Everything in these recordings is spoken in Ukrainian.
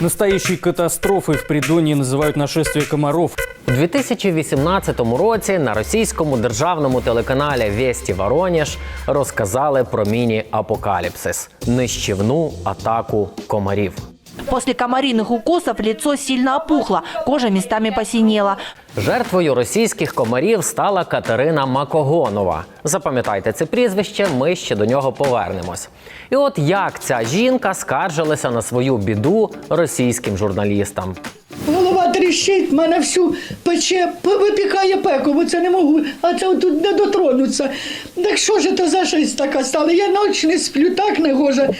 Настоящей катастрофой в Придонье называют нашествие комаров. У 2018 році на російському державному телеканалі Весті Воронеж розказали про міні-апокаліпсис нищівну атаку комарів. После комариных укусов лицо сильно опухло, кожа местами посинела. Жертвою російських комарів стала Катерина Макогонова. Запам'ятайте це прізвище, ми ще до нього повернемось. І от як ця жінка скаржилася на свою біду російським журналістам. Голова тріщить, мене всю пече, випікає пеку, бо це не можу, а це тут не дотронуться. Так що ж це за щось така стала? Я ніч не сплю, так не гоже.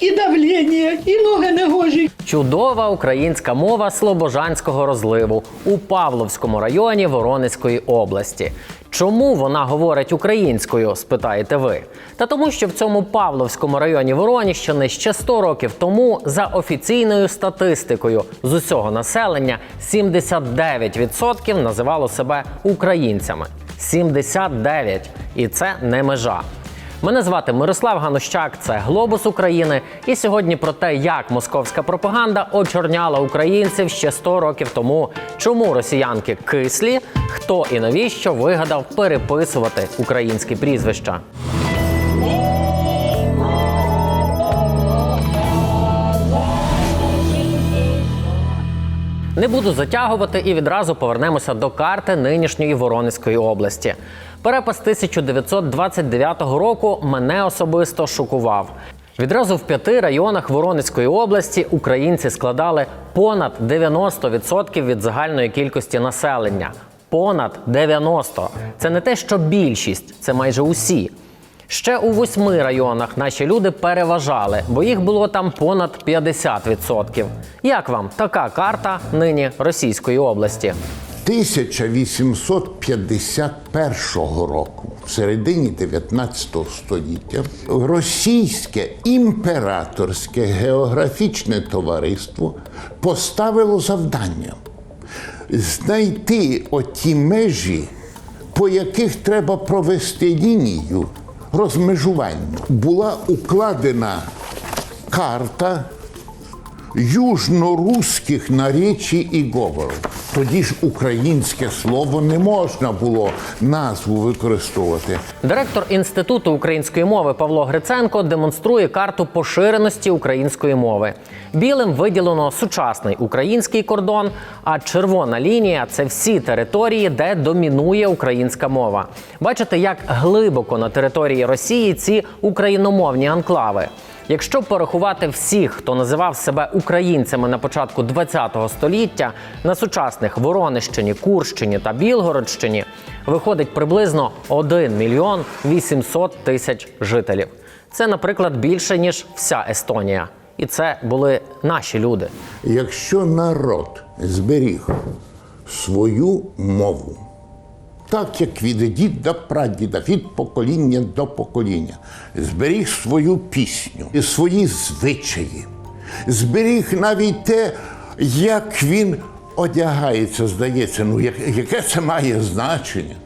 І давлення, і ноги не гожі. Чудова українська мова слобожанського розливу у Павловському районі Воронезької області. Чому вона говорить українською? спитаєте ви. Та тому, що в цьому Павловському районі Вороніщини ще 100 років тому, за офіційною статистикою з усього населення, 79% називало себе українцями. 79! І це не межа. Мене звати Мирослав Ганущак, це Глобус України. І сьогодні про те, як московська пропаганда очорняла українців ще 100 років тому. Чому росіянки кислі, хто і навіщо вигадав переписувати українські прізвища. Не буду затягувати і відразу повернемося до карти нинішньої Воронезької області. Перепис 1929 року мене особисто шокував. Відразу в п'яти районах Воронезької області українці складали понад 90% від загальної кількості населення. Понад 90! Це не те, що більшість, це майже усі. Ще у восьми районах наші люди переважали, бо їх було там понад 50%. Як вам така карта нині Російської області? 1851 року, в середині 19 століття, російське імператорське географічне товариство поставило завдання знайти оті межі, по яких треба провести лінію розмежування. Була укладена карта южноруських наречій і говору. Тоді ж українське слово не можна було назву використовувати. Директор інституту української мови Павло Гриценко демонструє карту поширеності української мови. Білим виділено сучасний український кордон, а червона лінія це всі території, де домінує українська мова. Бачите, як глибоко на території Росії ці україномовні анклави. Якщо порахувати всіх, хто називав себе українцями на початку ХХ століття на сучасних Воронищині, Курщині та Білгородщині, виходить приблизно 1 мільйон 800 тисяч жителів. Це, наприклад, більше ніж вся Естонія. І це були наші люди. Якщо народ зберіг свою мову, так як від діда прадіда, від покоління до покоління, зберіг свою пісню, і свої звичаї, зберіг навіть те, як він одягається, здається, ну яке це має значення?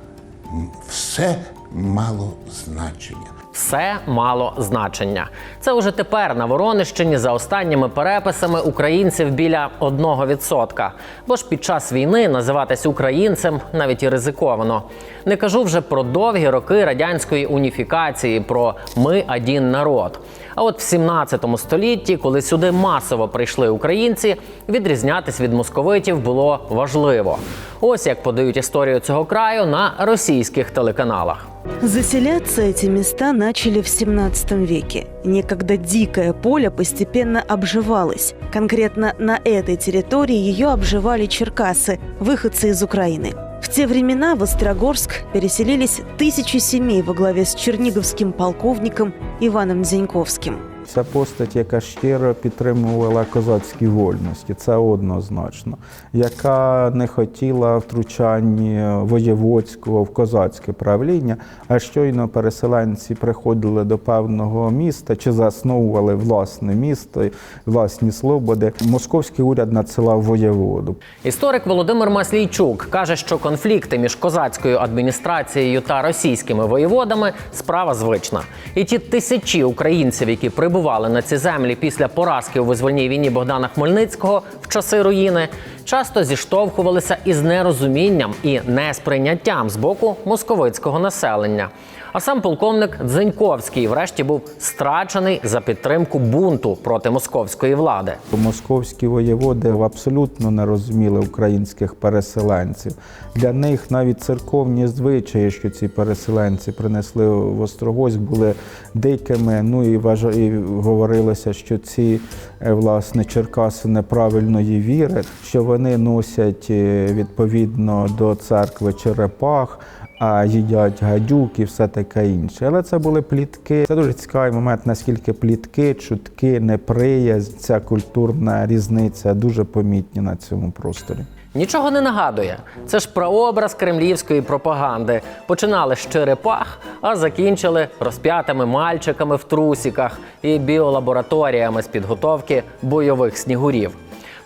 Все мало значення. Все мало значення. Це уже тепер на Воронищині за останніми переписами українців біля 1%. Бо ж під час війни називатись українцем навіть і ризиковано. Не кажу вже про довгі роки радянської уніфікації, про ми один народ. А от в 17 столітті, коли сюди масово прийшли українці, відрізнятись від московитів було важливо. Ось як подають історію цього краю на російських телеканалах. Заселяться эти места начали в 17 веке. Некогда дикое поле постепенно обживалось. Конкретно на этой территории ее обживали черкасы, выходцы из Украины. В те времена в Острогорск переселились тысячи семей во главе с черниговским полковником Иваном Дзяньковским. Це постать, яка щиро підтримувала козацькі вольності, це однозначно, яка не хотіла втручання воєводського в козацьке правління. А щойно переселенці приходили до певного міста чи засновували власне місто, власні слободи. Московський уряд надсилав воєводу. Історик Володимир Маслійчук каже, що конфлікти між козацькою адміністрацією та російськими воєводами справа звична. І ті тисячі українців, які прибули прибували на ці землі після поразки у визвольній війні Богдана Хмельницького в часи руїни, часто зіштовхувалися із нерозумінням і несприйняттям з боку московицького населення. А сам полковник Дзеньковський, врешті, був страчений за підтримку бунту проти московської влади. Московські воєводи абсолютно не розуміли українських переселенців. Для них навіть церковні звичаї, що ці переселенці принесли в Острогось, були дикими. Ну і, і говорилося, що ці е, власне черкаси неправильної віри, що вони носять е, відповідно до церкви черепах. А їдять гадюк і все таке інше. Але це були плітки. Це дуже цікавий момент, наскільки плітки, чутки, неприязнь, ця культурна різниця дуже помітні на цьому просторі. Нічого не нагадує. Це ж прообраз кремлівської пропаганди. Починали з черепах, а закінчили розп'ятими мальчиками в трусіках і біолабораторіями з підготовки бойових снігурів.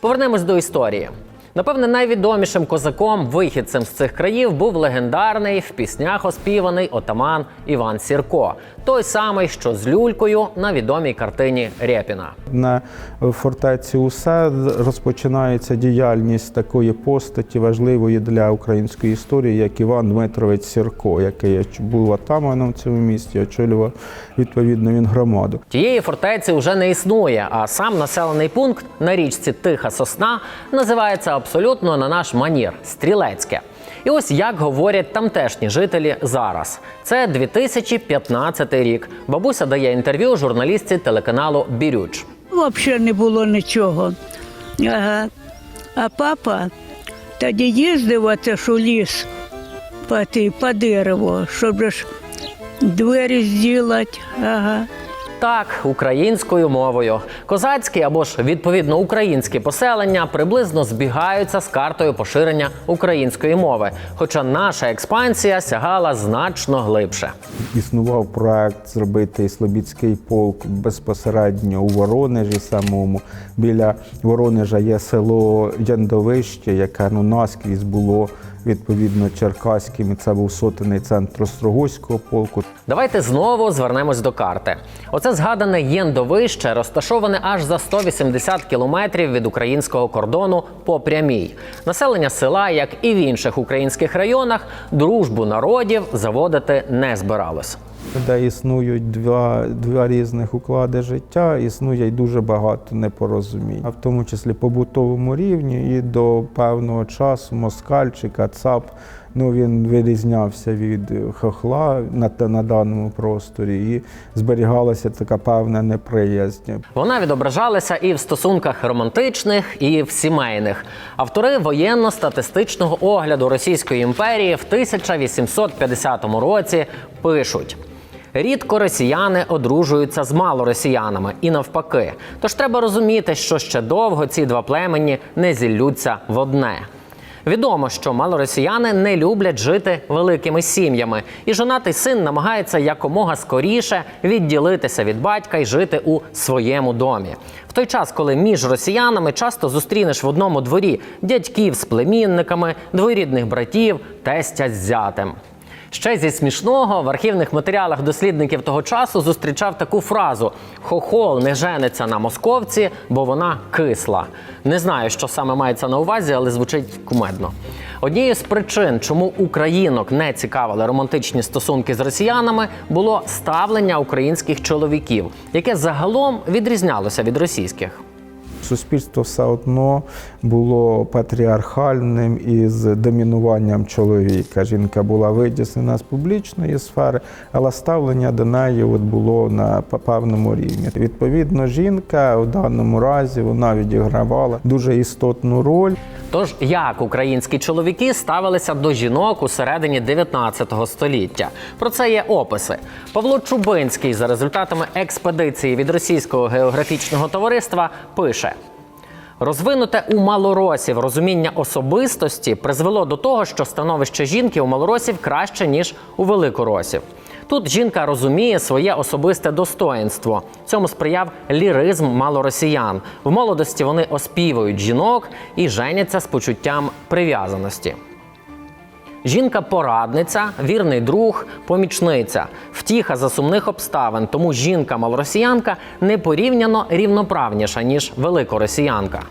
Повернемось до історії. Напевне, найвідомішим козаком, вихідцем з цих країв, був легендарний в піснях оспіваний отаман Іван Сірко, той самий, що з люлькою на відомій картині Рєпіна. На фортеці Усе розпочинається діяльність такої постаті важливої для української історії, як Іван Дмитрович Сірко, який був атаманом в цьому місті, очолював відповідно він громаду. Тієї фортеці вже не існує, а сам населений пункт на річці Тиха Сосна називається абсолютно на наш манір Стрілецьке. І ось як говорять тамтешні жителі зараз. Це 2015 рік. Бабуся дає інтерв'ю журналістці телеканалу Бірюч. Взагалі не було нічого. Ага. А папа тоді їздив оце ж у ліс по, по дереву, щоб ж двері зробити. Ага. Так, українською мовою. Козацькі або ж відповідно українські поселення приблизно збігаються з картою поширення української мови. Хоча наша експансія сягала значно глибше. Існував проект зробити Слобідський полк безпосередньо у Воронежі самому. Біля Воронежа є село Яндовище, яке ну наскрізь було відповідно черкаським. І це був сотений центр Острогоського полку. Давайте знову звернемось до карти. Оце згадане Єндовище розташоване аж за 180 кілометрів від українського кордону по прямій. Населення села, як і в інших українських районах, дружбу народів заводити не збиралось. Де існують два, два різних уклади життя, існує й дуже багато непорозумінь, а в тому числі побутовому рівні і до певного часу москаль чи. Ну він вирізнявся від хохла на, на даному просторі, і зберігалася така певна неприязнь. Вона відображалася і в стосунках романтичних, і в сімейних. Автори воєнно-статистичного огляду Російської імперії в 1850 році пишуть. Рідко росіяни одружуються з малоросіянами і навпаки. Тож треба розуміти, що ще довго ці два племені не зіллються в одне. Відомо, що малоросіяни не люблять жити великими сім'ями, і жонатий син намагається якомога скоріше відділитися від батька і жити у своєму домі. В той час, коли між росіянами часто зустрінеш в одному дворі дядьків з племінниками, двоюрідних братів, тестя з зятем. Ще зі смішного в архівних матеріалах дослідників того часу зустрічав таку фразу: хохол не жениться на московці, бо вона кисла. Не знаю, що саме мається на увазі, але звучить кумедно. Однією з причин, чому українок не цікавили романтичні стосунки з росіянами, було ставлення українських чоловіків, яке загалом відрізнялося від російських. Суспільство все одно було патріархальним і з домінуванням чоловіка. Жінка була витіснена з публічної сфери, але ставлення до неї от було на певному рівні. Відповідно, жінка у даному разі вона відігравала дуже істотну роль. Тож як українські чоловіки ставилися до жінок у середині 19 століття? Про це є описи. Павло Чубинський за результатами експедиції від російського географічного товариства пише. Розвинуте у малоросів розуміння особистості призвело до того, що становище жінки у малоросів краще ніж у великоросів. Тут жінка розуміє своє особисте достоїнство. Цьому сприяв ліризм малоросіян. В молодості вони оспівують жінок і женяться з почуттям прив'язаності. Жінка-порадниця, вірний друг, помічниця, втіха за сумних обставин. Тому жінка-малоросіянка непорівняно рівноправніша ніж великоросіянка.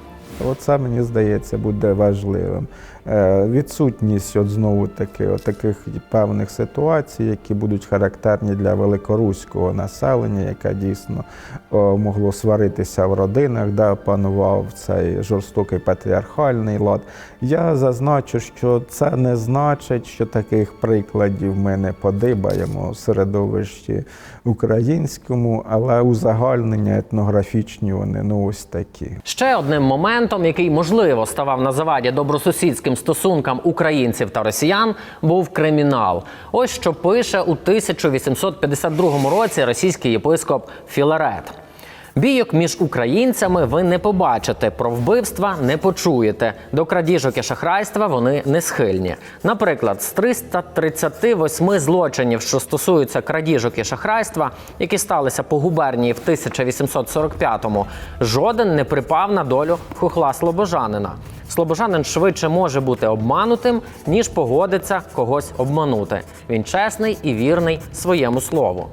Оце мені здається буде важливим. Е, Відсутність от знову таки от таких певних ситуацій, які будуть характерні для великоруського населення, яке дійсно о, могло сваритися в родинах, де панував цей жорстокий патріархальний лад. Я зазначу, що це не значить, що таких прикладів ми не подибаємо в середовищі українському, але узагальнення етнографічні вони ну ось такі. Ще одним моментом, який можливо ставав на заваді добросусідським стосункам українців та росіян, був кримінал. Ось що пише у 1852 році російський єпископ Філарет. Бійок між українцями ви не побачите, про вбивства не почуєте. До крадіжок і шахрайства вони не схильні. Наприклад, з 338 злочинів, що стосуються крадіжок і шахрайства, які сталися по губернії в 1845-му, жоден не припав на долю хухла слобожанина. Слобожанин швидше може бути обманутим, ніж погодиться когось обманути. Він чесний і вірний своєму слову.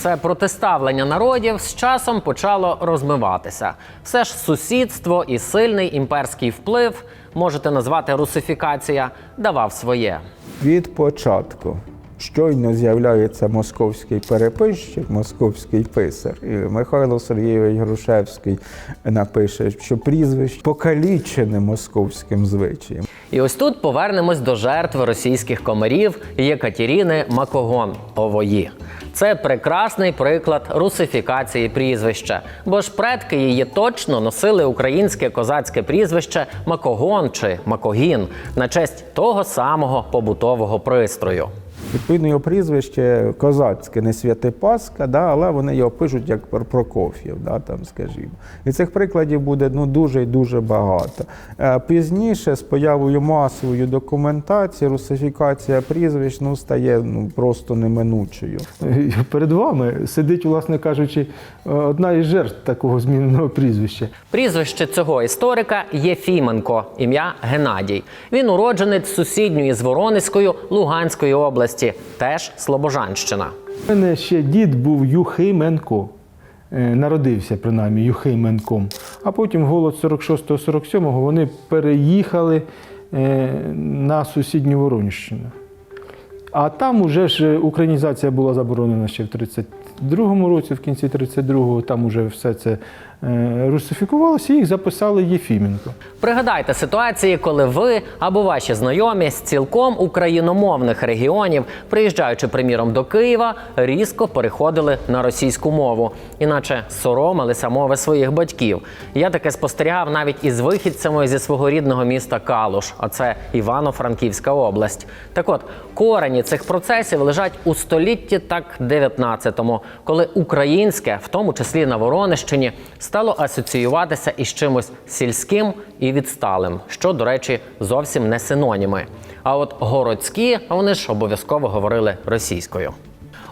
Це протиставлення народів з часом почало розмиватися. Все ж сусідство і сильний імперський вплив, можете назвати русифікація, давав своє. Від початку. Щойно з'являється московський переписчик, московський писар, Михайло Сергійович Грушевський напише, що прізвище покалічене московським звичаєм. І ось тут повернемось до жертви російських комарів Єкатеріни Макогон Ової. Це прекрасний приклад русифікації прізвища, бо ж предки її точно носили українське козацьке прізвище Макогон чи Макогін на честь того самого побутового пристрою. Відповідно, його прізвище козацьке, не Святипаска, да, але вони його пишуть як Прокоф'єв, да, там, скажімо. І цих прикладів буде ну, дуже і дуже багато. Е, Пізніше, з появою масової документації, русифікація прізвищ ну, стає ну, просто неминучою. Перед вами сидить, власне кажучи, одна із жертв такого зміненого прізвища. Прізвище цього історика Єфіменко, ім'я Геннадій. Він уродженець сусідньої з Воронезькою Луганської області, теж Слобожанщина. У мене ще дід був Юхименко. Е, Народився принаймні Юхименком. А потім голод 46-47 вони переїхали е, на сусідню Воронщину. А там уже ж українізація була заборонена ще в 32-му році, в кінці 32-го, там уже все це е, русифікувалося, і їх записали Єфіменко. Пригадайте ситуації, коли ви або ваші знайомі з цілком україномовних регіонів, приїжджаючи, приміром, до Києва, різко переходили на російську мову, іначе соромилися мови своїх батьків. Я таке спостерігав навіть із вихідцями зі свого рідного міста Калуш, а це Івано-Франківська область. Так от корені цих процесів лежать у столітті так 19-му, коли українське, в тому числі на Воронищині, стало асоціюватися із чимось сільським і відсталим, що, до речі, зовсім не синоніми. А от городські вони ж обов'язково говорили російською.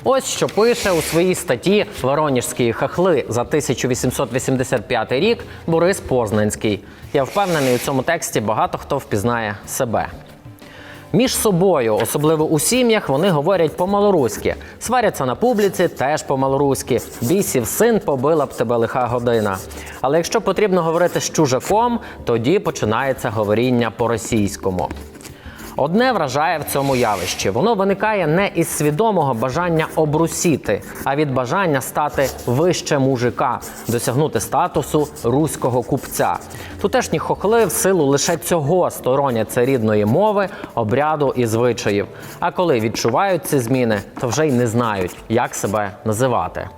Ось що пише у своїй статті Воронежські хахли за 1885 рік Борис Познанський. Я впевнений, у цьому тексті багато хто впізнає себе. Між собою, особливо у сім'ях, вони говорять по-малоруськи. Сваряться на публіці теж по-малоруськи. Бісів син побила б тебе лиха година. Але якщо потрібно говорити з чужаком, тоді починається говоріння по-російському. Одне вражає в цьому явищі. Воно виникає не із свідомого бажання обрусіти, а від бажання стати вище мужика, досягнути статусу руського купця. Тутешні хохли в силу лише цього стороняться рідної мови, обряду і звичаїв. А коли відчувають ці зміни, то вже й не знають, як себе називати.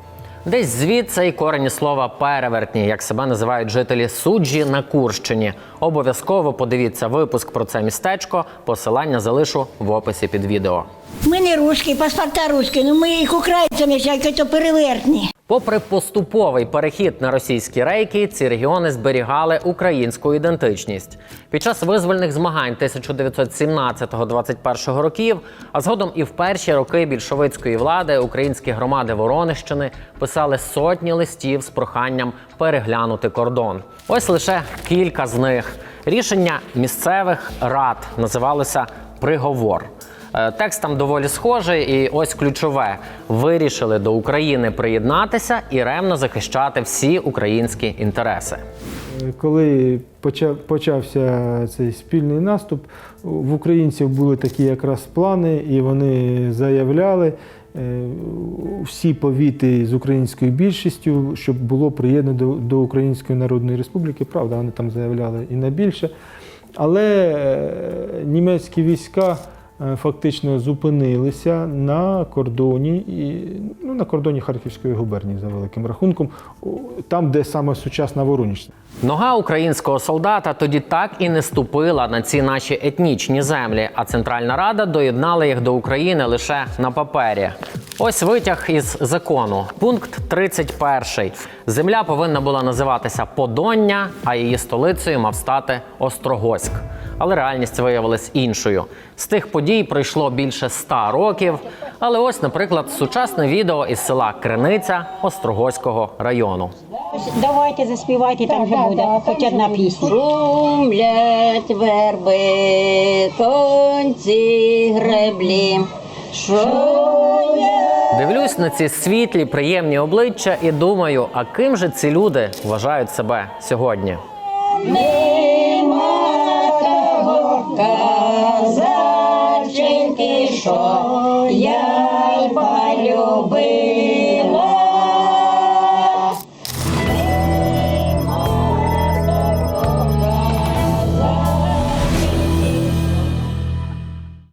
Десь звідси й корені слова перевертні, як себе називають жителі суджі на Курщині. Обов'язково подивіться випуск про це містечко. Посилання залишу в описі під відео. Ми не русські, паспорта русські, ну ми їх українцями всякі то перевертні. Попри поступовий перехід на російські рейки, ці регіони зберігали українську ідентичність. Під час визвольних змагань 1917-21 років, а згодом і в перші роки більшовицької влади українські громади Воронищини писали сотні листів з проханням переглянути кордон. Ось лише кілька з них. Рішення місцевих рад називалося приговор. Е, Текст там доволі схожий, і ось ключове: вирішили до України приєднатися і ремно захищати всі українські інтереси. Коли почав, почався цей спільний наступ, в українців були такі якраз плани, і вони заявляли е, всі повіти з українською більшістю, щоб було приєднано до, до Української Народної Республіки. Правда, вони там заявляли і на більше. Але е, німецькі війська фактично зупинилися на кордоні і ну, на кордоні Харківської губернії за великим рахунком, там, де саме сучасна Воронеж. Нога українського солдата тоді так і не ступила на ці наші етнічні землі, а Центральна Рада доєднала їх до України лише на папері. Ось витяг із закону. Пункт 31. Земля повинна була називатися Подоння, а її столицею мав стати Острогоськ. Але реальність виявилась іншою. З тих подій пройшло більше ста років. Але ось, наприклад, сучасне відео із села Криниця Острогоського району. Давайте заспівайте, там вже буде хоч одна пісня. Шумлять верби, конці греблі. Я Дивлюсь на ці світлі, приємні обличчя і думаю, а ким же ці люди вважають себе сьогодні? нема того казаченьки, що я полюбив.